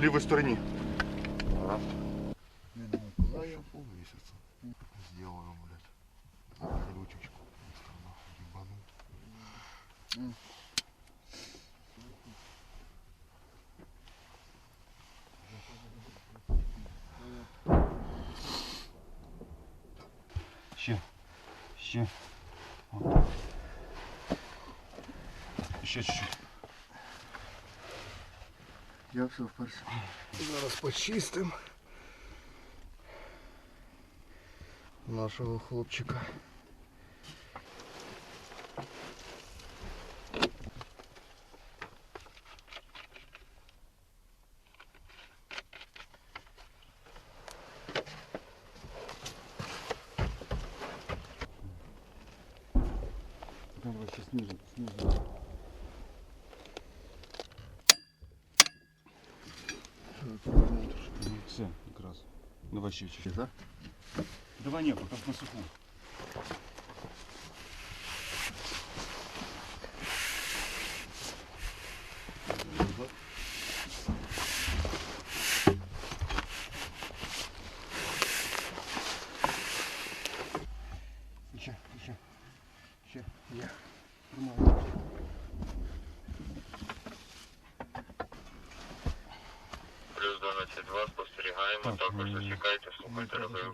лівій стороні. Не на Миколаїв. Пол місяця. Сделаю, блядь. Ручечку. Быстро нахуй ебану. Ще. Ще. От. Ще чуть-чуть. Я все вперше. Зараз почистимо нашого хлопчика. Давай ще снизу, снизу. Давай ще чуть-чуть. Да? Давай не, пока на суху. 22, спостерігаємо. Також зачекайте, слухайте радіо.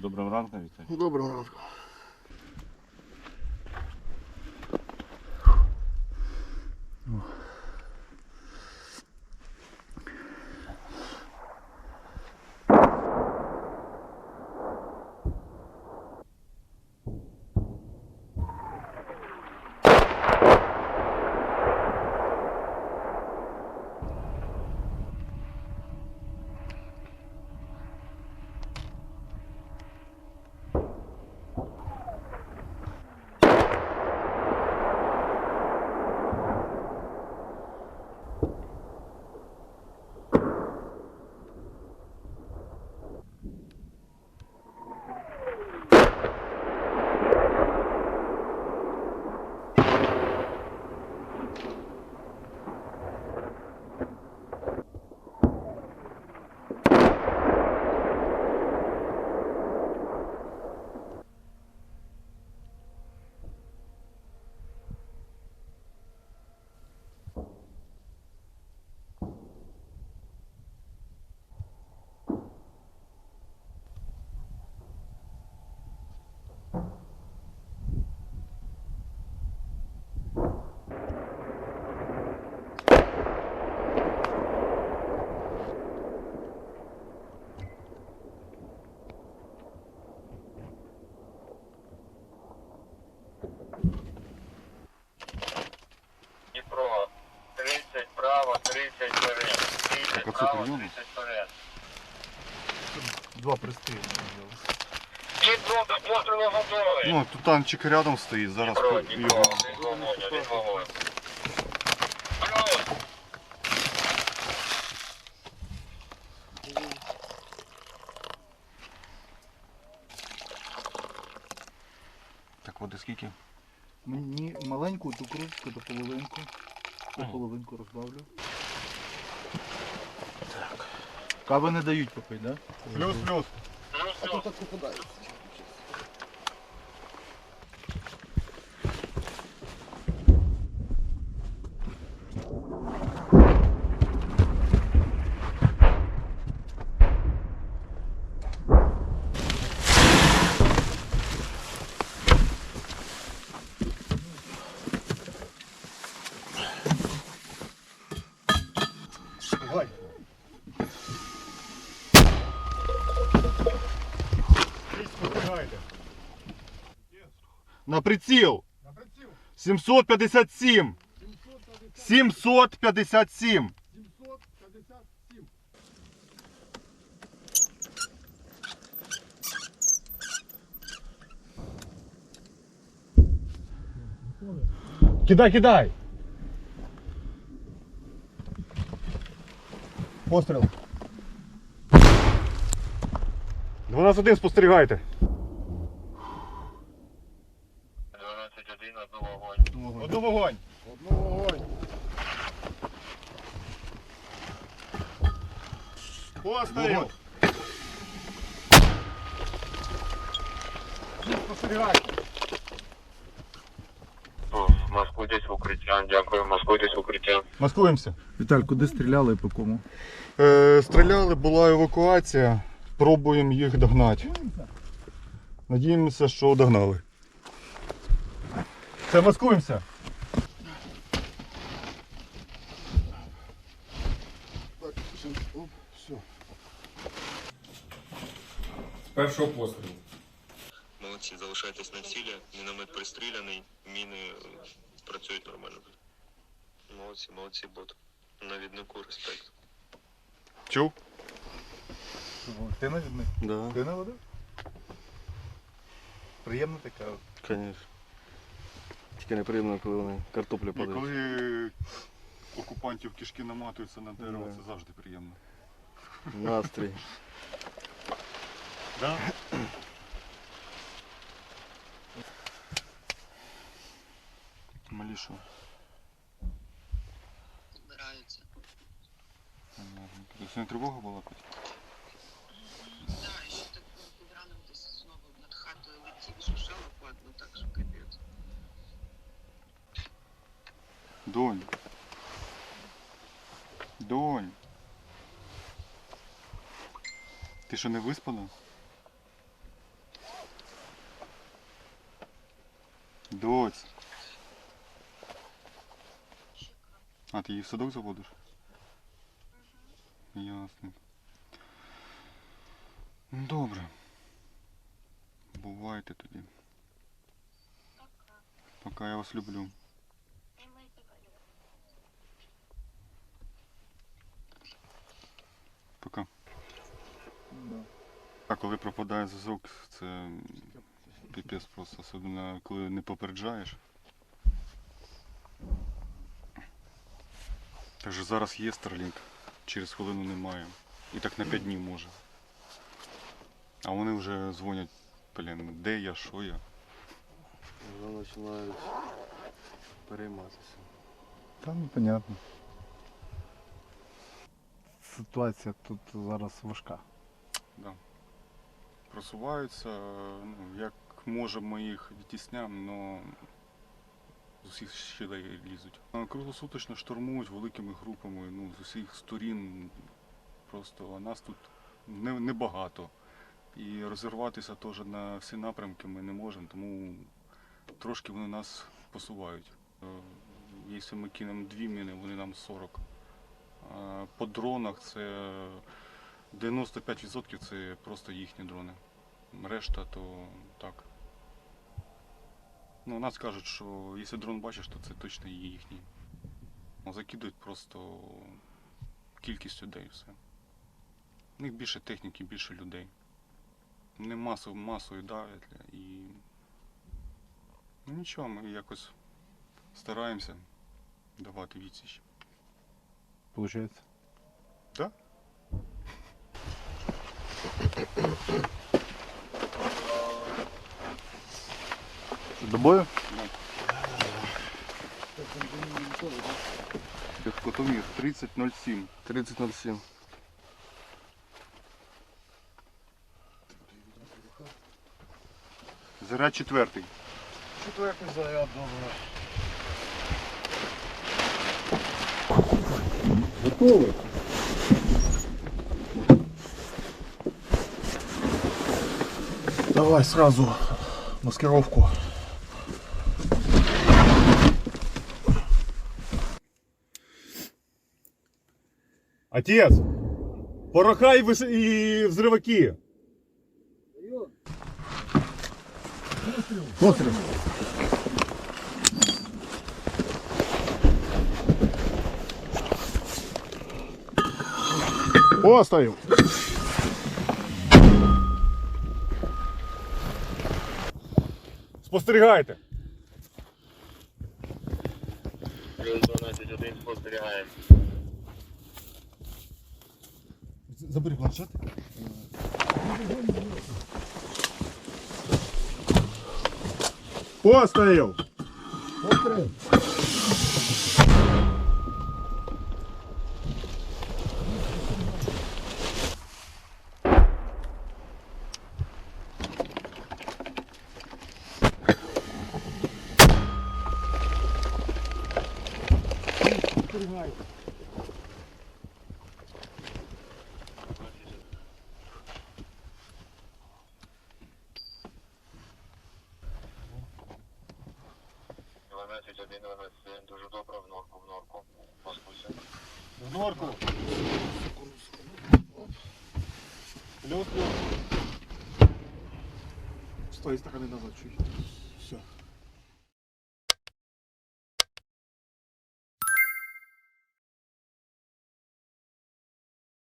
Доброго ранку, Віталій. Доброго ранку. Ну, тут танчик рядом стоїть, зараз його. Так, води скільки? Мені маленьку ту кружку до половинку. До половинку розбавлю. Так. Кави не дають попити, так? Да? Плюс, плюс. плюс, плюс. так попадає. На приціл. 757. 757. Кидай, кидай. Постріл. 12-1 спостерігайте. 12-1, одну вогонь. Одну вогонь. Одну вогонь. Постріл. Спостерігайте. Маскуйтесь в укриття, дякую, маскуйтесь в укриття. Маскуємося. Віталь, куди стріляли і по кому? Е, стріляли, була евакуація. Пробуємо їх догнати. Надіємося, що догнали. Все, маскуємося. Так, все, оп, все. З першого пострілу. Молодці, залишайтесь на цілі, міномет пристріляний, міни е, працюють нормально. Молодці, молодці, бот. Навіднику респект. Чув? Ти навідник? Да, Ти наводив? Приємно така. конечно. Тільки неприємно, коли вони картоплю І подають. коли окупантів кишки наматуються на дерево, Да. це завжди приємно. Настрій. Да? Малішу. збираються. Понятно. Це сьогодні тривога була? Петя? Да, і ще так під ранок десь знову над хатою летів, шушало падло, так що капець. Донь. Донь. Ти що не виспала? А, ти її в садок заводиш? Ясно. Ну, Добре. Бувайте тоді. Пока я вас люблю. Пока. А коли пропадає зв'язок, це піпець просто, особливо коли не попереджаєш. Так же зараз є Starlink, через хвилину немає. І так на 5 днів може. А вони вже дзвонять, блін, де я, що я. Вже починають перейматися. Та ну понятно. Ситуація тут зараз важка. Да. Просуваються, ну, як можемо їх відтісняємо, але з усіх щелей лізуть. Круглосуточно штурмують великими групами, ну, з усіх сторін. Просто нас тут не- небагато. І розірватися теж на всі напрямки ми не можемо, тому трошки вони нас посувають. Е, Якщо ми кинемо дві міни, вони нам 40. А по дронах це 95% це просто їхні дрони. Решта то так. Ну, нас кажуть, що якщо дрон бачиш, то це точно їхній. Ну, Закидують просто кількість людей і все. У них більше техніки, більше людей. Не масу, масою давлять і. Ну нічого, ми якось стараємося давати відсіч. Получається? До бою? Котомір 3007. 30.07. Заряд четвертий. Четвертий заряд, добре. Готовий? Давай сразу маскировку. Отец! Пороха и, выс... и взрываки! Постріл. Постріл. Спостерігайте! Плюс 12-1, спостерігаємо. Забери планшет. Постріл. Дванадцять один, дванадцять дуже добре, в норку, в норку. Поспуся. В норку! Плюс, плюс. З тої сторони назад чуть.